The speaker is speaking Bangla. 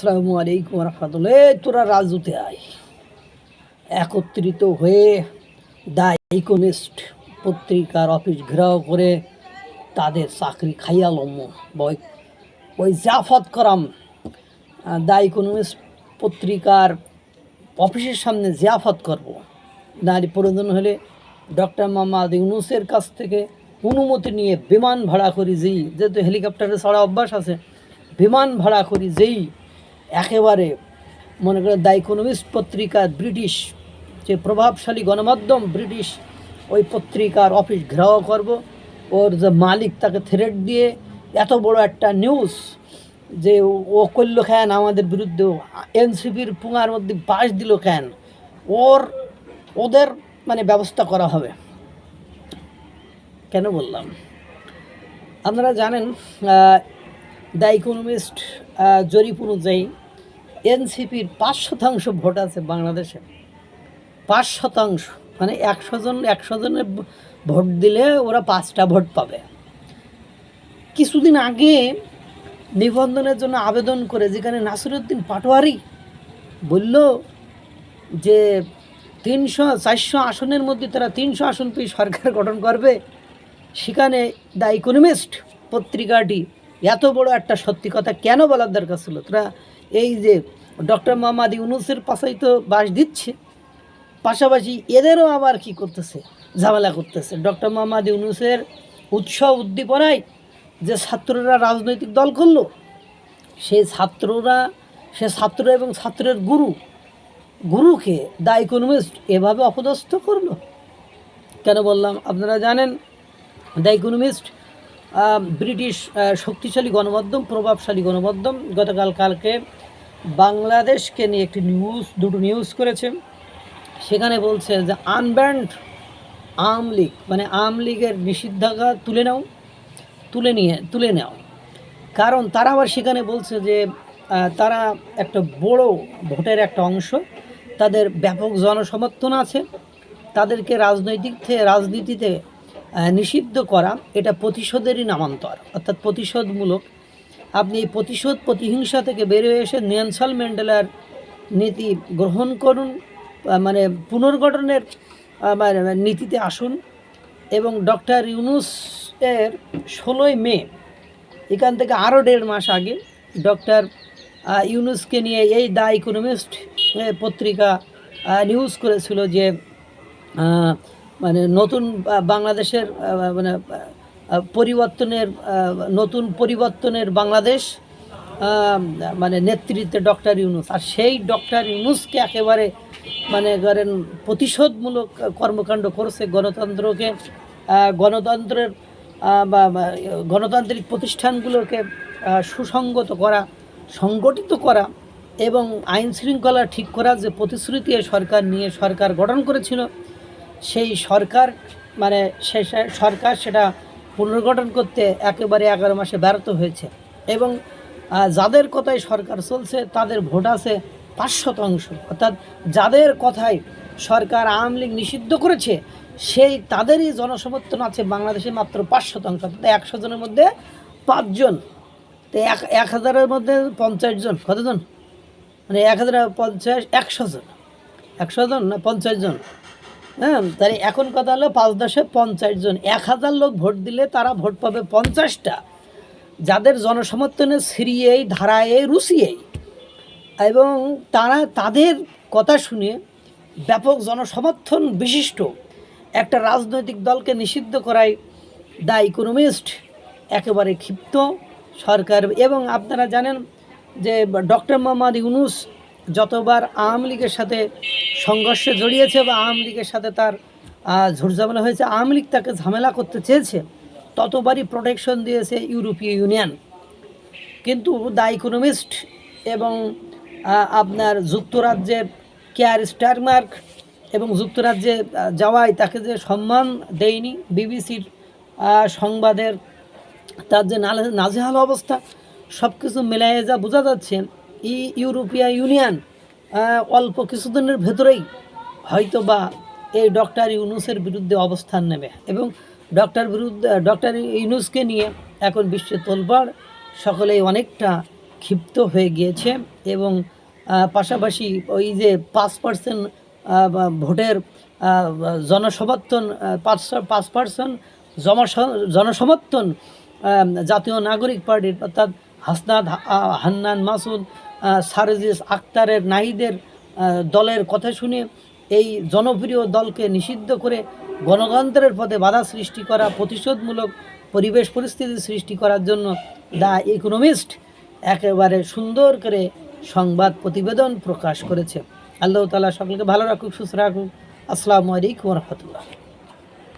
আসসালামু আলাইকুম রহমতুল্লাহ তোরা রাজুতে আয়। একত্রিত হয়ে দ্য ইকোনিস্ট পত্রিকার অফিস ঘেরাও করে তাদের চাকরি খাইয়া খাইয়ালম বই ওই জাফত করাম। দ্য ইকোনমিস্ট পত্রিকার অফিসের সামনে জিয়াফত করব। নারী প্রয়োজন হলে ডক্টর মোহাম্মদ ইউনুসের কাছ থেকে অনুমতি নিয়ে বিমান ভাড়া করি যেই, যেহেতু হেলিকপ্টারে ছাড়া অভ্যাস আছে, বিমান ভাড়া করি যেই একেবারে, মনে করে দ্য ইকোনমিস্ট পত্রিকা ব্রিটিশ, যে প্রভাবশালী গণমাধ্যম ব্রিটিশ, ওই পত্রিকার অফিস ঘেরাও করব। ওর যে মালিক তাকে থ্রেট দিয়ে, এত বড় একটা নিউজ যে ও করল কেন আমাদের বিরুদ্ধে? এনসিপির পুঙার মধ্যে বাস দিল কেন? ওর, ওদের মানে ব্যবস্থা করা হবে। কেন বললাম? আপনারা জানেন দ্য ইকোনমিস্ট জরিপ অনুযায়ী এনসিপির পাঁচ শতাংশ ভোট আছে বাংলাদেশে। পাঁচ শতাংশ মানে একশো জন, একশো জনের ভোট দিলে ওরা পাঁচটা ভোট পাবে। কিছুদিন আগে নিবন্ধনের জন্য আবেদন করে যেখানে নাসিরুদ্দিন পাটোয়ারি বলল যে তিনশো, চারশো আসনের মধ্যে তারা তিনশো আসন পেয়ে সরকার গঠন করবে, সেখানে দ্য ইকোনমিস্ট পত্রিকাটি এত বড় একটা সত্যি কথা কেন বলার দরকার ছিল? তারা এই যে ডক্টর মোহাম্মদ ইউনুসের পাশাই তো বাস দিচ্ছে, পাশাপাশি এদেরও আবার কি করতেছে? ঝামেলা করতেছে। ডক্টর মোহাম্মদ ইউনুসের উৎসব উদ্দীপনায় যে ছাত্ররা রাজনৈতিক দল করল সেই ছাত্ররা, সে ছাত্র এবং ছাত্রের গুরু, গুরুকে দ্য ইকোনমিস্ট এভাবে অপদস্থ করল? কেন বললাম? আপনারা জানেন, দ্য ইকোনমিস্ট ব্রিটিশ শক্তিশালী গণমাধ্যম, প্রভাবশালী গণমাধ্যম গতকাল কালকে বাংলাদেশকে নিয়ে একটি নিউজ দুটো নিউজ করেছে সেখানে বলছে যে আনব্যান্ড আওয়াম লীগ মানে আওয়াম লীগের নিষিদ্ধাজ্ঞা তুলে নাও, তুলে নিয়ে, তুলে নাও। কারণ তারা আবার সেখানে বলছে যে তারা একটা বড় ভোটের একটা অংশ, তাদের ব্যাপক জনসমর্থন আছে, তাদেরকে রাজনৈতিক থেকে রাজনীতিতে নিষিদ্ধ করা, এটা প্রতিশোধেরই নামান্তর, অর্থাৎ প্রতিশোধমূলক আপনি প্রতিশোধ, প্রতিহিংসা থেকে বেরিয়ে এসে নেলসন ম্যান্ডেলার নীতি গ্রহণ করুন মানে পুনর্গঠনের মানে নীতিতে আসুন এবং ডক্টর ইউনুসের ষোলোই মে, এখান থেকে আরও দেড় মাস আগে ডক্টর ইউনুসকে নিয়ে এই দ্য ইকোনমিস্ট পত্রিকা নিউজ করেছিল যে মানে নতুন বাংলাদেশের মানে পরিবর্তনের নতুন পরিবর্তনের বাংলাদেশ মানে নেতৃত্বে ডক্টর ইউনুস। আর সেই ডক্টর ইউনুসকে একেবারে মানে ধরেন, প্রতিশোধমূলক কর্মকাণ্ড করছে গণতন্ত্রকে গণতন্ত্রের বা গণতান্ত্রিক প্রতিষ্ঠানগুলোকে সুসংগত করা, সংগঠিত করা এবং আইন শৃঙ্খলা ঠিক করার যে প্রতিশ্রুতি সরকার নিয়ে সরকার গঠন করেছিল, সেই সরকার মানে সে- সরকার সেটা পুনর্গঠন করতে একেবারে এগারো মাসে ব্যর্থ হয়েছে। এবং যাদের কথায় সরকার চলছে, তাদের ভোট আছে পাঁচ শতাংশ। অর্থাৎ যাদের কথায় সরকার আওয়ামী লীগ নিষিদ্ধ করেছে, সেই তাদেরই জনসমর্থন আছে বাংলাদেশে মাত্র পাঁচ শতাংশ। অর্থাৎ একশো জনের মধ্যে পাঁচজন। তো এক এক হাজারের মধ্যে পঞ্চাশ জন। কতজন? মানে এক হাজার পঞ্চাশ, একশো জন। একশো জন না পঞ্চাশ জন? হ্যাঁ তাহলে এখন কথা হলো পাঁচ দশে পঞ্চাশ জন। এক হাজার লোক ভোট দিলে তারা ভোট পাবে পঞ্চাশটা। যাদের জনসমর্থনে সিরিয়েই ধারায় রুশিয়েই এবং তারা, তাদের কথা শুনে ব্যাপক জনসমর্থন বিশিষ্ট একটা রাজনৈতিক দলকে নিষিদ্ধ করায় দ্য ইকোনমিস্ট একেবারে ক্ষিপ্ত সরকার। এবং আপনারা জানেন যে ডক্টর মোহাম্মদ ইউনুস যতবার আওয়ামী লীগের সাথে সংঘর্ষে জড়িয়েছে বা আওয়ামী লীগের সাথে তার আহ, ঝুটঝামেলা হয়েছে আওয়ামী লীগ তাকে ঝামেলা করতে চেয়েছে ততবারই প্রোটেকশন দিয়েছে ইউরোপীয় ইউনিয়ন কিন্তু দ্য ইকোনমিস্ট এবং আপনার যুক্তরাজ্যের কেয়ার স্টারমার্ক এবং যুক্তরাজ্যে যাওয়ায় তাকে যে সম্মান দেয়নি বিবিসির সংবাদের তার যে নাজেহাল অবস্থা সব কিছু মিলাইয়ে যা বোঝা যাচ্ছে ই ইউরোপিয়া ইউনিয়ন অল্প কিছুদিনের ভেতরেই হয়তো বা এই ডক্টর ইউনুসের বিরুদ্ধে অবস্থান নেবে এবং ডক্টর বিরুদ্ধে, ডক্টর ইউনুসকে নিয়ে এখন বিশ্বে তোলপাড়, সকলেই অনেকটা ক্ষিপ্ত হয়ে গিয়েছে এবং পাশাপাশি ওই যে পাঁচ পার্সেন্ট ভোটের জনসমর্থন পাঁচ পাঁচ পার্সেন্ট জনসমর্থন জাতীয় নাগরিক পার্টির অর্থাৎ হাসনাদ হান্নান মাসুদ সারজিস আক্তারের নাহিদের দলের কথা শুনে এই জনপ্রিয় দলকে নিষিদ্ধ করে গণতন্ত্রের পথে বাধা সৃষ্টি করা, প্রতিশোধমূলক পরিবেশ পরিস্থিতি সৃষ্টি করার জন্য দ্য ইকোনমিস্ট একেবারে সুন্দর করে সংবাদ প্রতিবেদন প্রকাশ করেছে। আল্লাহ তালা সকলকে ভালো রাখুক, সুস্থ রাখুক। আসসালামু আলাইকুম রহমতুল্লাহ।